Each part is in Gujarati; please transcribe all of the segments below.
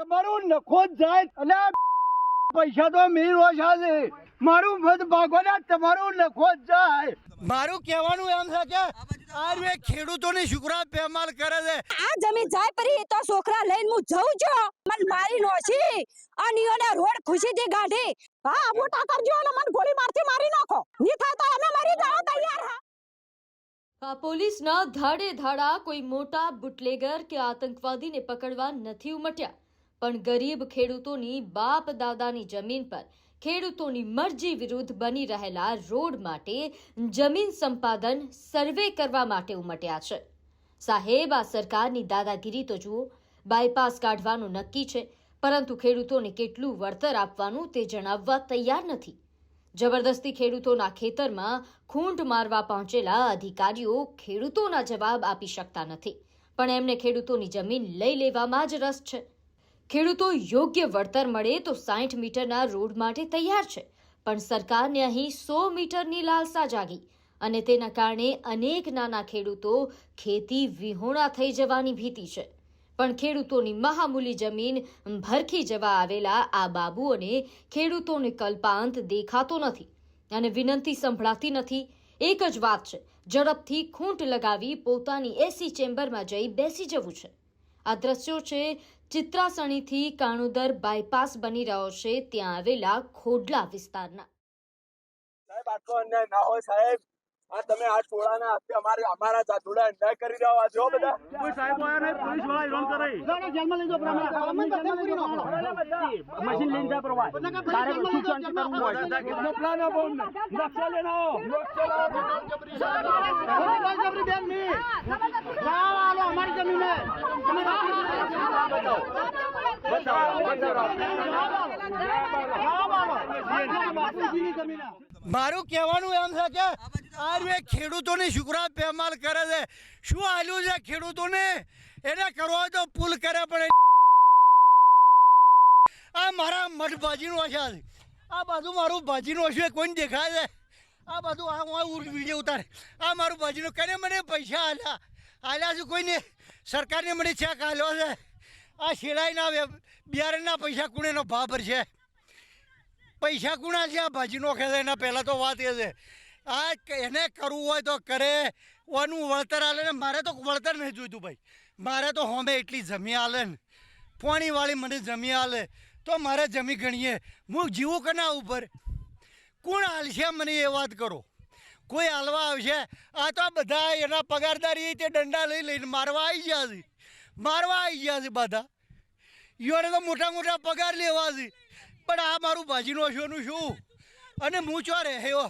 તમારું નખો જ જાય અને પૈસા તો મેં રોજ છે મારું મત ભાગો ને તમારું નખો જ જાય. મારું કહેવાનું એમ છે કે આ ખેડૂતોની શુકરા પેમાલ કરે છે. આ જમીન જાય પરી તો છોકરા લઈને હું જઉં છો મન મારી નોશી અને ઈયોને રોડ ખુશીથી ગાઢી હા મોટા કરજો અને મન ગોળી મારથી મારી નાખો. ની થાય તો અમે મારી જાવ તૈયાર હા. પોલીસના ધાડે ધાડા કોઈ મોટા બુટલેગર કે આતંકવાદીને પકડવા નથી ઉમટ્યા. પણ ગરીબ ખેડૂતોની બાપ દાદાની જમીન પર ખેડૂતોની મરજી વિરુદ્ધ બની રહેલા રોડ માટે જમીન સંપાદન સર્વે કરવા માટે ઉમટ્યા છે. સાહેબ, આ સરકારની દાદાગીરી તો જુઓ, બાયપાસ કાઢવાનું નક્કી છે, પરંતુ ખેડૂતોને કેટલું વળતર આપવાનું તે જણાવવા તૈયાર નથી. જબરદસ્તી ખેડૂતોના ખેતરમાં ખૂંટ મારવા પહોંચેલા અધિકારીઓ ખેડૂતોના જવાબ આપી શકતા નથી. પણ એમને ખેડૂતોની જમીન લઈ લેવામાં જ રસ છે. ખેડૂતો યોગ્ય વળતર મળે તો સાઠ મીટરના રોડ માટે તૈયાર છે. પણ સરકારને અહીં સો મીટરની લાલસા જાગી અને તેના કારણે અનેક નાના ખેડૂતો ખેતી વિહોણા થઈ જવાની ભીતિ છે. પણ ખેડૂતોની મહામૂલી જમીન ભરખી જવા આવેલા આ બાબુઓને ખેડૂતોને કલ્પાંત દેખાતો નથી અને વિનંતી સંભળાતી નથી. એક જ વાત છે, ઝડપથી ખૂંટ લગાવી પોતાની એસી ચેમ્બરમાં જઈ બેસી જવું છે. આ દ્રશ્યો છે ચિત્રાસણીથી કાણુદર બાયપાસ બની રહ્યો છે. ત્યાં આવેલા ખોડલા વિસ્તારના. સાહેબ આટલો અન્યાય ના હોય સાહેબ. આ તમે આ ટોળાના હાથે અમારે અમારા જાતોડા અન્યાય કરી રહ્યા છો બધા. કોઈ સાહેબ આયા નહીં પોલીસવાળા હેરાન કરે. મશીન લઈને જા પ્રવાહ. તારે શું શાંતિ કરવું હોય. પ્લાન આપો અમને નકશા લઈને આવો મારું કહેવાનું એમ છે કે આ રે ખેડૂતોની શુકરા પેમાલ કરે છે. શું આલ્યું છે ખેડૂતોને? એને કરવો હોય તો પુલ કરે પણ આ મારા મઠ ભાજીનું આશા છે. આ બાજુ મારું ભાજીનું હશે કોઈને દેખાય છે? આ બધું આ હું વીડિયો ઉતારે. આ મારું ભાજીનું. કરે મને પૈસા આલ્યા? આલ્યા છે કોઈને? સરકારને મને ચેક આલ્યો છે. આ સિલાઈના બિયારણના પૈસા કુણેનો ભાવ ભરશે પૈસા કુણા છે, આ ભાજી નોખે છે, એના પહેલાં તો વાત એ છે. આ એને કરવું હોય તો કરે. ઓનું વળતર આલે ને, મારે તો વળતર નહીં જોઈતું ભાઈ. મારે તો હોમે એટલી જમી આલે ને. પોણીવાળી મને જમી આલે. તો મારે જમી ગણીએ. હું જીવું કે ના ઉપર? કોણ હાલશે મને એ વાત કરો? કોઈ હાલવા આવશે? આ તો બધા એના પગારદારી તે દંડા લઈ લઈને મારવા આવી ગયા છે. મારવા આવી ગયા છે બધા. યોને તો મોટા મોટા પગાર લેવા છે. પણ આ મારું ભાજીનો શોનું શું? અને હું ચો રહે હો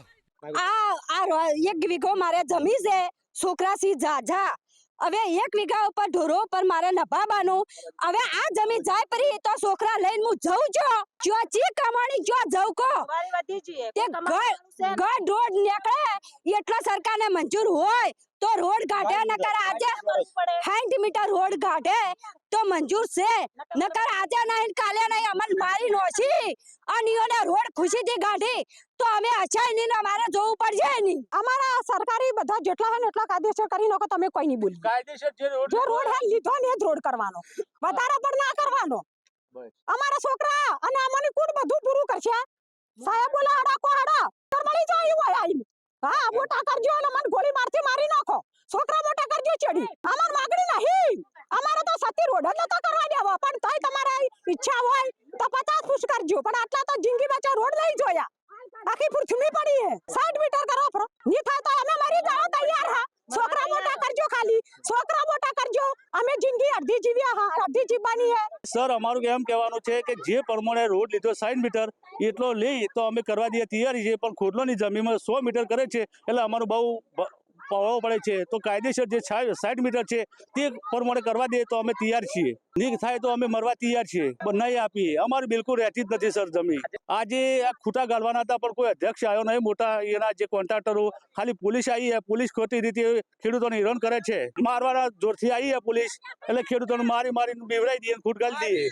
આ આ એક વીઘો મારે જમી છે. છોકરા સી જાજા હવે એક વીઘા ઉપર ઢોરો ઉપર મારે નભાબાનું હવે આ જમીન જાય પરી તો છોકરા લઈને હું જઉં છું. જો જી કમાણી જો જઉં કો તે ગઢ ગઢ રોડ નીકળે એટલો સરકારને મંજૂર હોય તો રોડ કાઢે નકર આજે 60 મીટર રોડ કાઢે તો મંજૂર છે. નકર આજે નહીં કાલે નહીં અમન મારી નોશી. અને ઈયોને રોડ ખુશીથી કાઢી તો અમે અચાય નહીં અમારે જોવું પડશે નહીં અમારા સરકારી બધા જેટલા હોય ને એટલા કાયદેસર કરી નાખો તમે કોઈ નહીં બોલી કાયદેસર જે રોડ જે રોડ હે લીધો ને એ જ રોડ કરવાનો. વધારે પણ ના કરવાનો. અમારા છોકરા અને અમને કુડ બધું પૂરું કરશે સાહેબ બોલા હડા કો હડા. તર મળી જાય એવું હોય આઈને. હા મોટા કરજો અને મને ગોળી મારથી મારી નાખો. છોકરા મોટા કરજો ચડી. અમાર માગણી નહીં. અમારે તો સતી રોડ જ તો કરવા દેવો પણ તોય તમારે ઈચ્છા હોય તો પચાસ ફૂટ કરજો. પણ આટલા તો જિંદગી બચા રોડ લઈ જોયા. આખી પૃથ્વી પડી હે. 60 મીટર કરો ની થાય તો અમે મરી જાવ તૈયાર હા છોકરા મોટા કરજો ખાલી છોકરા મોટા કરજો અમે જિંદગી અડધી જીવ્યા હા અડધી જીવવાની સર, અમારું એમ કહેવાનું છે કે જે પ્રમાણે રોડ લીધો સાઈન મીટર, એટલો લઈ તો અમે કરવા દઈએ, તૈયારી છે, પણ ખોટલોની જમીનમાં સો મીટર કરે છે, એટલે અમારું બહુ બ- પડે છે. તો કાયદેસર જે સાઠ મીટર છે તે પ્રમાણે કરવા દે તો અમે તૈયાર છીએ. નહીં થાય તો અમે મરવા તૈયાર છીએ. પણ નહીં આપીએ. અમારું બિલકુલ રહેતી જ નથી સર જમીન. આજે આ ખૂટા ગાળવાના હતા પણ કોઈ અધ્યક્ષ આવ્યો નહીં. મોટા એના જે કોન્ટ્રાક્ટરો, ખાલી પોલીસ આવી પોલીસ ખોટી રીતે ખેડૂતોને હેરાન કરે છે. મારવાના જોરથી આવી પોલીસ. એટલે ખેડૂતોને મારી મારીને બીવડાવી દઈએ ખૂટ ગાળી દઈએ